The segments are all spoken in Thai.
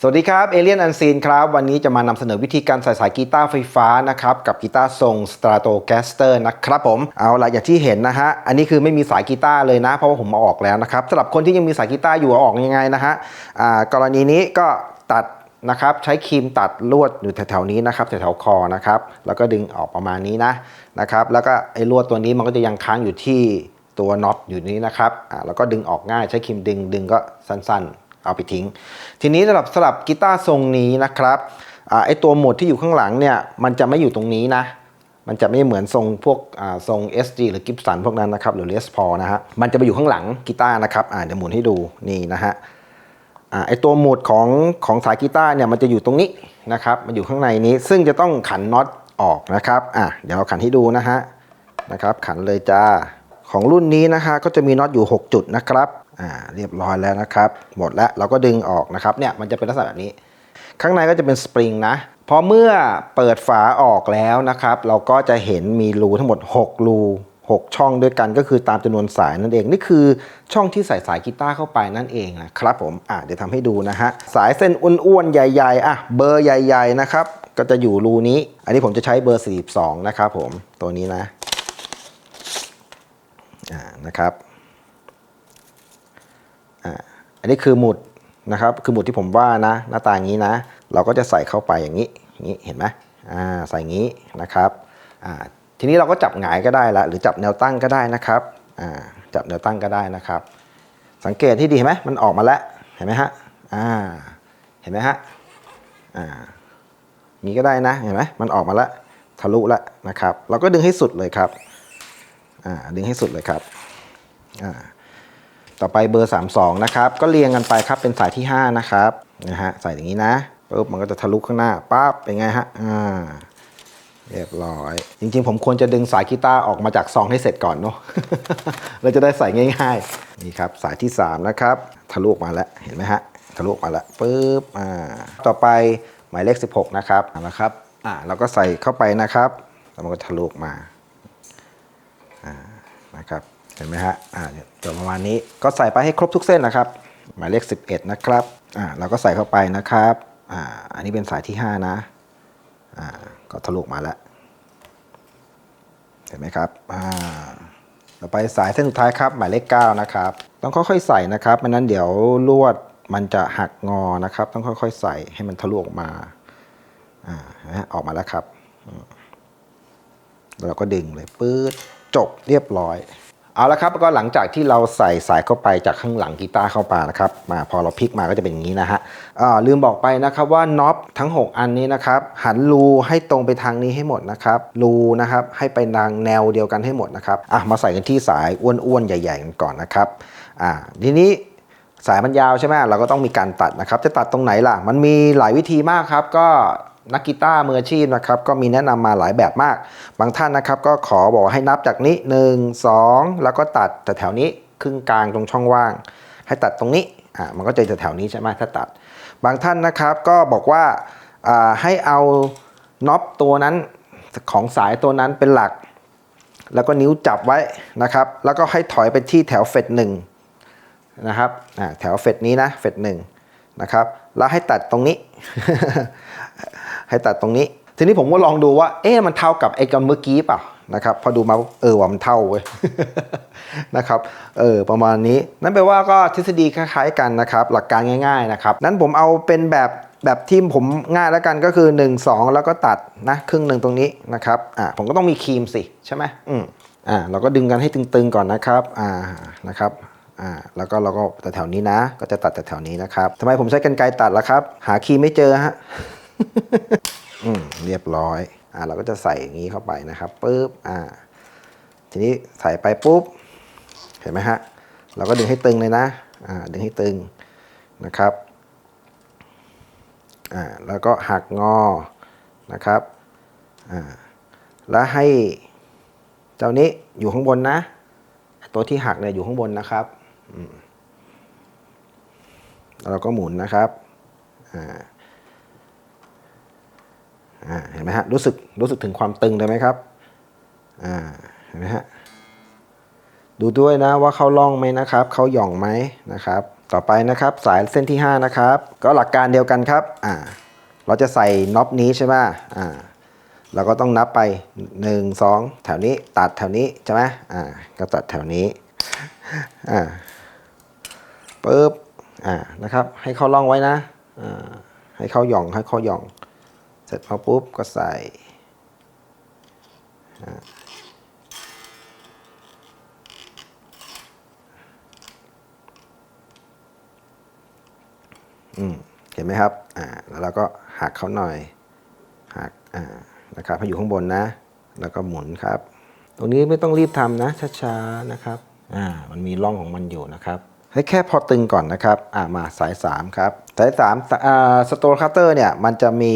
สวัสดีครับเอเลียนอันซีนครับ วันนี้จะมานำเสนอวิธีการใส่สายกีตาร์ไฟฟ้านะครับ กับกีตาร์ทรง Stratocaster นะครับผมเอาละอย่างที่เห็นนะฮะ อันนี้คือไม่มีสายกีตาร์เลยนะ เพราะว่าผมมาออกแล้วนะครับสำหรับคนที่ยังมีสายกีตาร์อยู่ออกยังไงนะฮะอ่ากรณีนี้ก็ตัดนะครับใช้ครีมตัดลวดอยู่แถวๆนี้นะครับแถวๆคอนะครับแล้วก็ดึงออกประมาณนี้นะนะครับแล้วก็ไอ้ลวดตัวนี้มันก็จะยังค้างอยู่ที่ตัวน็อตอยู่นี้นะครับอ่าแล้วก็ดึงออกง่ายใช้ครีมดึงดึงก็สั้นๆ เอาไปทิ้ง ทีนี้สำหรับสำหรับกีตาร์ทรงนี้นะครับอไอตัวหมดที่อยู่ข้างหลังเนี่ยมันจะไม่อยู่ตรงนี้นะ มันจะไม่เหมือนทรงพวกทรง SG หรือกิฟสันพวกนั้นนะครับหรือ Les Paul นะฮะมันจะไปอยู่ข้างหลังกีตาร์นะครับเดี๋ยวหมุนให้ดูนี่นะฮะไอตัวหมดของของสายกีตาร์เนี่ยมันจะอยู่ตรงนี้นะครับมันอยู่ข้างในนี้ซึ่งจะต้องขันน็อตออกนะครับอะเดี๋ยวขันให้ดูนะฮะนะครับขันเลยจ้าของรุ่นนี้นะคะก็จะมีน็อตอยู่ 6 จุดนะครับ อ่าเรียบร้อยแล้วนะครับ หมดแล้วเราก็ดึงออกนะครับเนี่ยมันจะเป็นลักษณะแบบนี้ ข้างในก็จะเป็นสปริงนะพอเมื่อเปิดฝาออกแล้วนะครับ เราก็จะเห็นมีรูทั้งหมด 6 รู 6 ช่องด้วยกันก็คือตามจำนวนสายนั่นเอง นี่คือช่องที่ใส่สายกีตาร์เข้าไปนั่นเองนะครับผมอะเดี๋ยวทำให้ดูนะฮะสายเส้นอ้วนๆใหญ่ๆอะเบอร์ใหญ่ ๆ นะครับ ก็จะอยู่รูนี้ อันนี้ผมจะใช้เบอร์ 42 นะครับผมตัวนี้นะอ่านะครับ อันนี้คือหมุดนะครับ คือหมุดที่ผมว่านะ หน้าตาอย่างนี้นะ เราก็จะใส่เข้าไปอย่างนี้อย่างนี้เห็นไหมอ่าใส่อย่างนี้นะครับอ่าทีนี้เราก็จับหงายก็ได้ละหรือจับแนวตั้งก็ได้นะครับอ่าจับแนวตั้งก็ได้นะครับ สังเกตที่ดีเห็นไหมมันออกมาแล้วเห็นไหมฮะอ่าเห็นไหมฮะอ่านี้ก็ได้นะเห็นไหมมันออกมาแล้วทะลุแล้วนะครับ เราก็ดึงให้สุดเลยครับอ่าดึงให้สุดเลยครับอ่า ต่อไปเบอร์ 32 นะครับ ก็เรียงกันไปครับเป็นสายที่ 5 นะครับนะฮะใส่อย่างนี้นะปุ๊บมันก็จะทะลุข้างหน้าปั๊บเป็นไงฮะอ่าเรียบร้อย จริงๆ ผมควรจะดึงสายกีตาร์ออกมาจากซองให้เสร็จก่อนเนาะเราจะได้ใส่ง่ายๆนี่ครับสายที่ 3 นะครับทะลุออกมาแล้วเห็นไหมฮะทะลุออกมาแล้วปุ๊บอ่าต่อไปหมายเลข 16 นะครับเอาละครับอ่าเราก็ใส่เข้าไปนะครับแล้วมันก็ทะลุออกมานะครับ เห็นไหมฮะอ่าเนี่ยตัวประมาณนี้ก็ใส่ไปให้ครบทุกเส้นนะครับ หมายเลข 11 นะครับอ่าเราก็ใส่เข้าไปนะครับอ่าอันนี้เป็นสายที่ 5 นะอ่าก็ทะลุมาแล้ว เห็นไหมครับอ่าต่อไปสายเส้นสุดท้ายครับ หมายเลข 9 นะครับ ต้องค่อยๆใส่นะครับไม่นั้นเดี๋ยวลวดมันจะหักงอนะครับ ต้องค่อยๆ ใส่ให้มันทะลุออกมาอ่าออกมาแล้วครับเราก็ดึงเลยปื๊ดจบเรียบร้อย เอาละครับก็หลังจากที่เราใส่สายเข้าไปจากข้างหลังกีตาร์เข้าไปนะครับมาพอเราพลิกมาก็จะเป็นอย่างนี้นะฮะลืมบอกไปนะครับว่าน็อปทั้ง 6 อันนี้นะครับหันรูให้ตรงไปทางนี้ให้หมดนะครับรูนะครับให้ไปทางแนวเดียวกันให้หมดนะครับอะมาใส่กันที่สายอ้วนๆใหญ่ๆกันก่อนนะครับอ่าทีนี้สายมันยาวใช่ไหมเราก็ต้องมีการตัดนะครับ จะตัดตรงไหนล่ะ มันมีหลายวิธีมากครับก็ นักกีตาร์มืออาชีพนะครับก็มีแนะนำมาหลายแบบมาก บางท่านนะครับก็ขอบอกให้นับจากนี้ 1 2 แล้วก็ตัดแต่แถวนี้ครึ่งกลางตรงช่องว่าง ให้ตัดตรงนี้อ่ามันก็จะแถวนี้ใช่ไหมถ้าตัด บางท่านนะครับก็บอกว่าอ่าให้เอาน็อปตัวนั้นของสายตัวนั้นเป็นหลัก แล้วก็นิ้วจับไว้นะครับ แล้วก็ให้ถอยไปที่แถวเฟดหนึ่งนะครับอ่าแถวเฟดนี้นะเฟดหนึ่งนะครับ แล้วให้ตัดตรงนี้ ให้ตัดตรงนี้ ทีนี้ผมก็ลองดูว่า เอ๊ะมันเท่ากับไอ้กันเมื่อกี้เปล่านะครับ พอดูมาเออว่ามันเท่าเว้ยนะครับ เออประมาณนี้ นั่นแปลว่าก็ทฤษฎีคล้ายๆกันนะครับ หลักการง่าย ๆนะครับ นั้นผมเอาเป็นแบบแบบที่ผมง่ายแล้วกันก็คือ 1 2 แล้วก็ตัดนะครึ่งหนึ่งตรงนี้นะครับอ่าผมก็ต้องมีครีมสิใช่ไหมอืมอ่าเราก็ดึงกันให้ตึงๆก่อนนะครับอ่านะครับอ่าแล้วก็เราก็แต่แถวนี้นะ ก็จะตัดแต่แถวนี้นะครับทำไมผมใช้กันไกรตัดล่ะครับ หาคีย์ไม่เจอฮะ อืมเรียบร้อย อ่าเราก็จะใส่อย่างนี้เข้าไปนะครับปุ๊บอ่า ทีนี้ใส่ไปปุ๊บ เห็นไหมฮะ เราก็ดึงให้ตึงเลยนะ อ่า ดึงให้ตึงนะครับ อ่า แล้วก็หักงอ นะครับ อ่า แล้วให้เจ้านี้อยู่ข้างบนนะ ตัวที่หักเนี่ยอยู่ข้างบนนะครับอืมแล้วเราก็หมุนนะครับ อ่า เห็นไหมฮะรู้สึกรู้สึกถึงความตึงเลยไหมครับเห็นไหมฮะดูด้วยนะว่าเขาล่องไหมนะครับเขาหย่องไหมนะครับ ต่อไปนะครับสายเส้นที่ 5 นะครับ ก็หลักการเดียวกันครับอ่าเราจะใส่น็อปนี้ใช่ไหมอ่าเราก็ต้องนับไป 1 2 แถวนี้ตัดแถวนี้ใช่ไหมอ่าก็ตัดแถวนี้อ่าปึ๊บอ่านะครับให้เข้าร่องไว้นะอ่าให้เข้าหย่องให้เข้าหย่อง เสร็จพอปุ๊บก็ใส่อืมเห็นไหมครับ อ่า แล้วเราก็หักเขาหน่อย หัก อ่า นะครับให้อยู่ข้างบนนะ แล้วก็หมุนครับ ตรงนี้ไม่ต้องรีบทำนะ ช้าๆ นะครับ อ่า มันมีร่องของมันอยู่นะครับ ให้แค่พอตึงก่อนนะครับ อ่า มาสาย 3 ครับ สาย3อ่า สโตรคัตเตอร์เนี่ย มันจะมี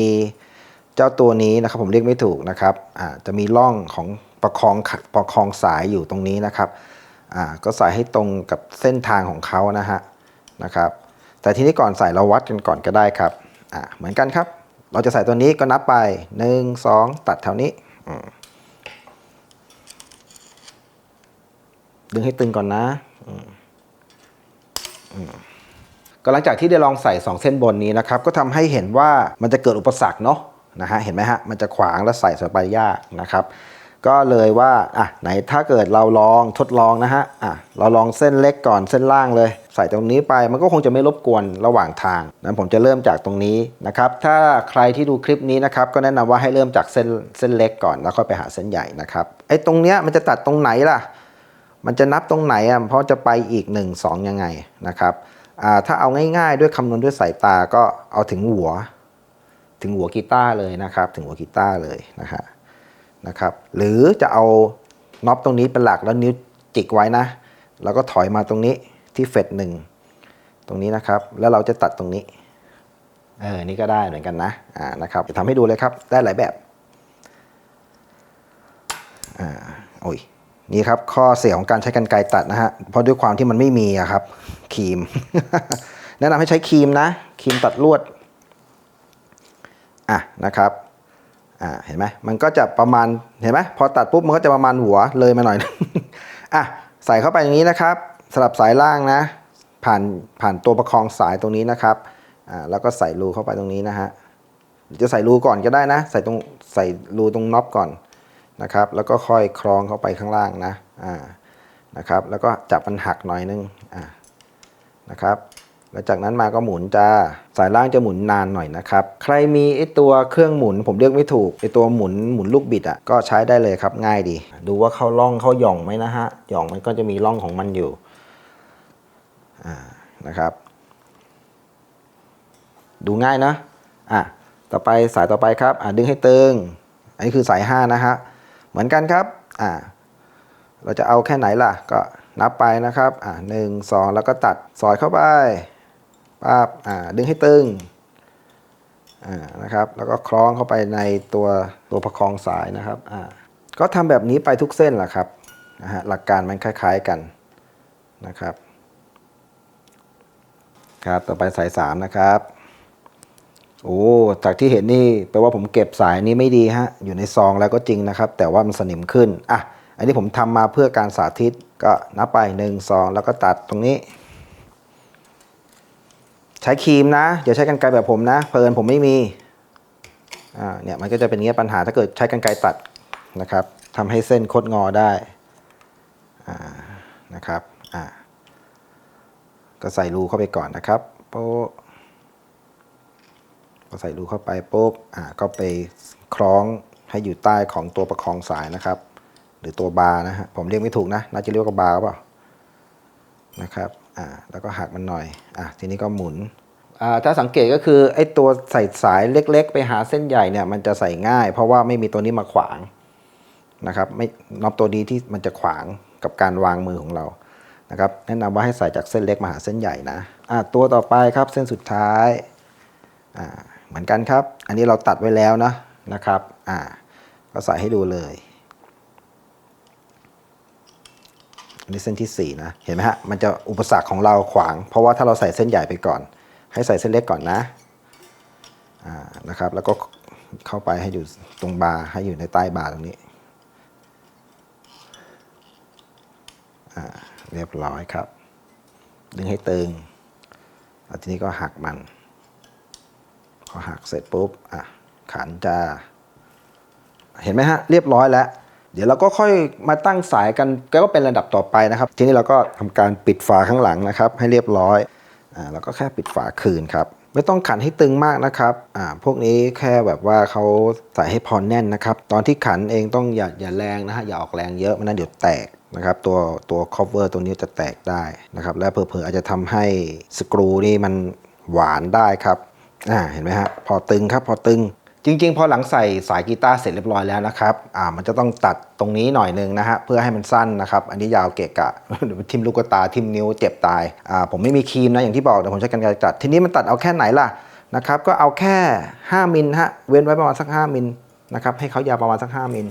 จ้าตัวนี้นะครับผมเรียกไม่ถูกนะครับอ่าจะมีร่องของประคองขประคองสายอยู่ตรงนี้นะครับอ่าก็ใส่ให้ตรงกับเส้นทางของเขานะฮะนะครับแต่ทีนี้ก่อนใส่เราวัดกันก่อนก็ได้ครับอ่าเหมือนกันครับ เราจะใส่ตัวนี้ก็นับไป 1 2 ตัดแถวนี้ดึงให้ตึงก่อนนะก็หลังจากที่ได้ลองใส่ 2 เส้นบนนี้นะครับ ก็ทำให้เห็นว่ามันจะเกิดอุปสรรคเนาะ นะฮะเห็นไหมฮะมันจะขวางและใส่สบายยากนะครับ ก็เลยว่าอะไหนถ้าเกิดเราลองทดลองนะฮะอะเราลองเส้นเล็กก่อนเส้นล่างเลย ใส่ตรงนี้ไปมันก็คงจะไม่รบกวนระหว่างทางนั้นผมจะเริ่มจากตรงนี้นะครับถ้าใครที่ดูคลิปนี้นะครับก็แนะนำว่าให้เริ่มจากเส้นเส้นเล็กก่อนแล้วค่อยไปหาเส้นใหญ่นะครับไอ้ตรงเนี้ยมันจะตัดตรงไหนล่ะ มันจะนับตรงไหนอะเพราะจะไปอีก 1 2 ยังไงนะครับอ่าถ้าเอาง่ายๆ ด้วยคำนวณด้วยสายตาก็เอาถึงหัว ถึงหัวกีตาร์เลยนะครับ ถึงหัวกีตาร์เลยนะฮะนะครับ หรือจะเอาน็อปตรงนี้เป็นหลักแล้วนิ้วจิกไว้นะ แล้วก็ถอยมาตรงนี้ที่เฟดหนึ่งตรงนี้นะครับ แล้วเราจะตัดตรงนี้เออนี่ก็ได้เหมือนกันนะอ่านะครับจะทำให้ดูเลยครับ ได้หลายแบบอ่าโอ้ยนี่ครับข้อเสียของการใช้กรรไกรตัดนะฮะเพราะด้วยความที่มันไม่มีอะครับครีม แนะนำให้ใช้ครีมนะครีมตัดลวด อะนะครับอ่าเห็นไหมมันก็จะประมาณเห็นไหมพอตัดปุ๊บมันก็จะประมาณหัวเลยมาหน่อยนึงอะใส่เข้าไปอย่างนี้นะครับสลับสายล่างนะผ่านผ่านตัวประคองสายตรงนี้นะครับอ่าแล้วก็ใส่รูเข้าไปตรงนี้นะฮะจะใส่รูก่อนก็ได้นะ ใส่ตรงใส่รูตรงน็อปก่อนนะครับ แล้วก็ค่อยคล้องเข้าไปข้างล่างนะอ่านะครับ แล้วก็จับมันหักหน่อยนึงอ่านะครับ แล้วจากนั้นมาก็หมุนจะสายล่างจะหมุนนานหน่อยนะครับ ใครมีไอตัวเครื่องหมุน ผมเรียกไม่ถูกไอตัวหมุนหมุนลูกบิดอะก็ใช้ได้เลยครับง่ายดี ดูว่าเข้าร่องเข้าหย่องไหมนะฮะหย่องมันก็จะมีร่องของมันอยู่อ่านะครับ ดูง่ายนะอะต่อไปสายต่อไปครับอะดึงให้ตึงอันนี้คือสาย 5 นะฮะเหมือนกันครับอ่าเราจะเอาแค่ไหนล่ะ ก็นับไปนะครับอ่าหนึ่งสองแล้วก็ตัดสอยเข้าไป ปั๊บดึงให้ตึงนะครับ แล้วก็คล้องเข้าไปในตัวตัวประคองสายนะครับก็ทำแบบนี้ไปทุกเส้นแหละครับนะฮะหลักการมันคล้าย ๆกันนะครับ ครับต่อไปสายสามนะครับโอ้จากที่เห็นนี่แปลว่าผมเก็บสายนี้ไม่ดีฮะอยู่ในซองแล้วก็จริงนะครับ แต่ว่ามันสนิมขึ้นอะอันนี้ผมทำมาเพื่อการสาธิตก็นับไปหนึ่งสองแล้วก็ตัดตรงนี้ ใช้ครีมนะอย่าใช้กันไกรแบบผมนะ เพลินผมไม่มีอ่าเนี่ยมันก็จะเป็นเงี้ยปัญหาถ้าเกิดใช้กันไกรตัดนะครับทำให้เส้นคดงอได้อ่านะครับอ่าก็ใส่รูเข้าไปก่อนนะครับโป๊ะพอใส่รูเข้าไปปุ๊บอ่าก็ไปคล้องให้อยู่ใต้ของตัวประคองสายนะครับ หรือตัวบาร์นะฮะผมเรียกไม่ถูกนะน่าจะเรียกว่าบาร์เปล่า นะครับอ่าแล้วก็หักมันหน่อยอะทีนี้ก็หมุนอ่าถ้าสังเกตก็คือไอ้ตัวใส่สายเล็กๆ ไปหาเส้นใหญ่เนี่ยมันจะใส่ง่าย เพราะว่าไม่มีตัวนี้มาขวางนะครับไม่น็อปตัวนี้ที่มันจะขวางกับการวางมือของเรานะครับแนะนำว่าให้ใส่จากเส้นเล็กมาหาเส้นใหญ่นะอ่าตัวต่อไปครับเส้นสุดท้ายอ่าเหมือนกันครับ อันนี้เราตัดไว้แล้วนะนะครับอ่าก็ใส่ให้ดูเลย อันนี้เส้นที่ 4 นะ เห็นไหมฮะ มันจะอุปสรรคของเราขวาง เพราะว่าถ้าเราใส่เส้นใหญ่ไปก่อน ให้ใส่เส้นเล็กก่อนนะอ่านะครับ แล้วก็เข้าไปให้อยู่ตรงบาร์ให้อยู่ในใต้บาร์ตรงนี้อ่าเรียบร้อยครับ ดึงให้ตึงแล้วทีนี้ก็หักมัน พอหักเสร็จปุ๊บ อะ ขันจะ เห็นไหมฮะ เรียบร้อยแล้ว เดี๋ยวเราก็ค่อยมาตั้งสายกันก็เป็นระดับต่อไปนะครับ ทีนี้เราก็ทำการปิดฝาข้างหลังนะครับ ให้เรียบร้อยอ่าแล้วก็แค่ปิดฝาคืนครับ ไม่ต้องขันให้ตึงมากนะครับอ่าพวกนี้แค่แบบว่าเขาใส่ให้พอแน่นนะครับ ตอนที่ขันเองต้องอย่าอย่าแรงนะฮะอย่าออกแรงเยอะไม่นั้นเดี๋ยวแตกนะครับตัวตัว cover ตัวนี้จะแตกได้นะครับ และเผลอๆอาจจะทำให้สกรูนี่มันหวานได้ครับอ่าเห็นไหมฮะพอตึงครับพอตึง จริงๆ พอหลังใส่สายกีตาร์เสร็จเรียบร้อยแล้วนะครับ อ่า มันจะต้องตัดตรงนี้หน่อยหนึงนะฮะ เพื่อให้มันสั้นนะครับ อันนี้ยาวเกะกะทิมลูกตา ทิมนิ้ว เจ็บตาย อ่า ผมไม่มีครีมนะ อย่างที่บอกเดี๋ยวผมใช้กันไกรตัด ทีนี้มันตัดเอาแค่ไหนล่ะ นะครับ ก็เอาแค่ 5 มิลฮะ เว้นไว้ประมาณสัก 5 มิลนะครับ ให้เขายาวประมาณสัก 5 มิล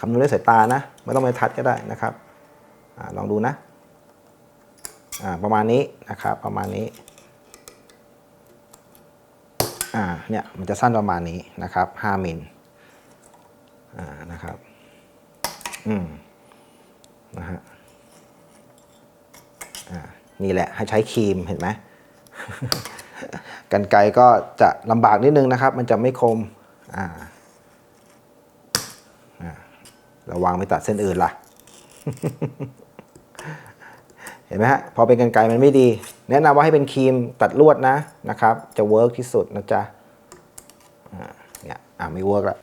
คำนวณด้วยสายตานะ ไม่ต้องไปทัดก็ได้นะครับ อ่า ลองดูนะ อ่า ประมาณนี้นะครับ ประมาณนี้ อ่าเนี่ยมันจะสั้นประมาณนี้นะครับ5มิลอ่านะครับอืมนะฮะอ่านี่แหละให้ใช้ครีมเห็นไหมกันไกก็จะลำบากนิดนึงนะครับ มันจะไม่คมอ่าอ่าระวังไม่ตัดเส้นอื่นล่ะ เห็นไหมฮะ พอเป็นกันไกมันไม่ดี แนะนำว่าให้เป็นครีมตัดลวดนะนะครับ จะเวิร์กที่สุดนะจ๊ะเนี่ยอ่าไม่เวิร์กแล้ว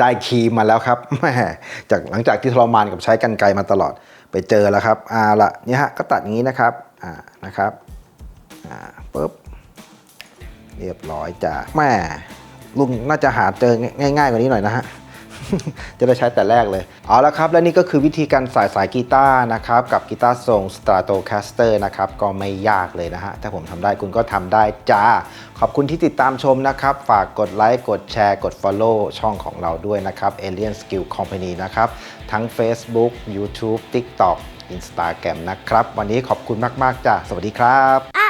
ได้ครีมมาแล้วครับแหมจากหลังจากที่ทรมานกับใช้กันไกมาตลอดไปเจอแล้วครับอ่าละเนี่ยฮะก็ตัดอย่างนี้นะครับอ่านะครับอ่าปุ๊บเรียบร้อยจ้ะแม่ลุงน่าจะหาเจอง่ายๆกว่านี้หน่อยนะฮะ จะได้ใช้แต่แรกเลย เอาละครับ และนี่ก็คือวิธีการใส่สายกีตาร์นะครับ กับกีตาร์ทรง Stratocaster นะครับ ก็ไม่ยากเลยนะฮะ ถ้าผมทำได้คุณก็ทำได้จ้า ขอบคุณที่ติดตามชมนะครับ ฝากกดไลค์กดแชร์ กด Follow ช่องของเราด้วยนะครับ Alien Skill Company นะครับ ทั้ง Facebook YouTube TikTok Instagram นะครับ วันนี้ขอบคุณมาก ๆ จ้าสวัสดีครับ